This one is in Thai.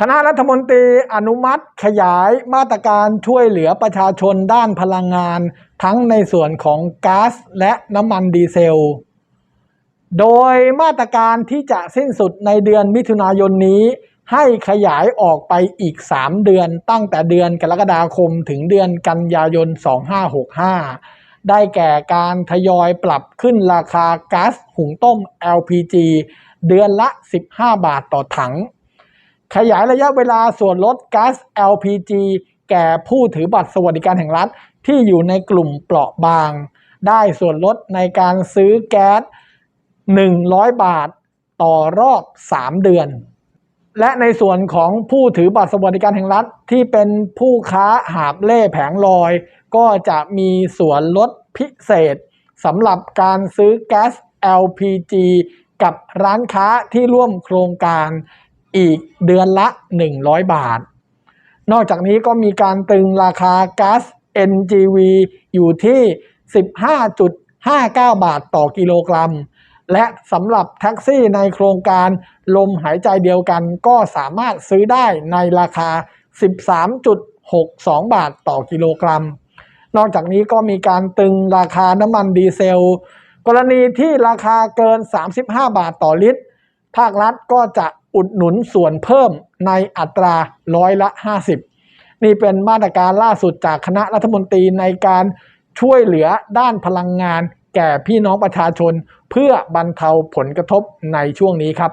คณะรัฐมนตรีอนุมัติขยายมาตรการช่วยเหลือประชาชนด้านพลังงาน ทั้งในส่วนของก๊าซและน้ำมันดีเซล โดยมาตรการที่จะสิ้นสุดในเดือนมิถุนายนนี้ ให้ขยายออกไปอีก 3 เดือนตั้งแต่เดือนกรกฎาคมถึงเดือนกันยายน 2565 ได้แก่การทยอยปรับขึ้นราคาก๊าซหุงต้ม LPG เดือนละ 15 บาทต่อถัง ขยายระยะเวลาส่วนลดก๊าซ LPG แก่ผู้ถือบัตรสวัสดิการแห่งรัฐ ที่อยู่ในกลุ่มเปราะบาง ได้ส่วนลดในการซื้อแก๊ส 100 บาทต่อรอบ 3 เดือน และในส่วนของผู้ถือบัตรสวัสดิการแห่งรัฐ ที่เป็นผู้ค้าหาบเล่แผงลอย ก็จะมีส่วนลดพิเศษสำหรับการซื้อแก๊ส LPG กับร้านค้าที่ร่วมโครงการ อีกเดือนละ 100 บาท นอกจากนี้ก็มีการตึงราคาก๊าซ NGV อยู่ที่ 15.59 บาทต่อกิโลกรัม และสำหรับแท็กซี่ในโครงการลมหายใจเดียวกันก็สามารถซื้อได้ในราคา 13.62 บาทต่อกิโลกรัม นอกจากนี้ก็มีการตึงราคาน้ำมันดีเซล กรณีที่ราคาเกิน 35 บาทต่อลิตร ภาครัฐก็จะ อุดหนุนส่วนเพิ่มในอัตราร้อยละ 50 นี่เป็นมาตรการล่าสุดจากคณะรัฐมนตรีในการช่วยเหลือด้านพลังงาน แก่พี่น้องประชาชน เพื่อบรรเทาผลกระทบในช่วงนี้ครับ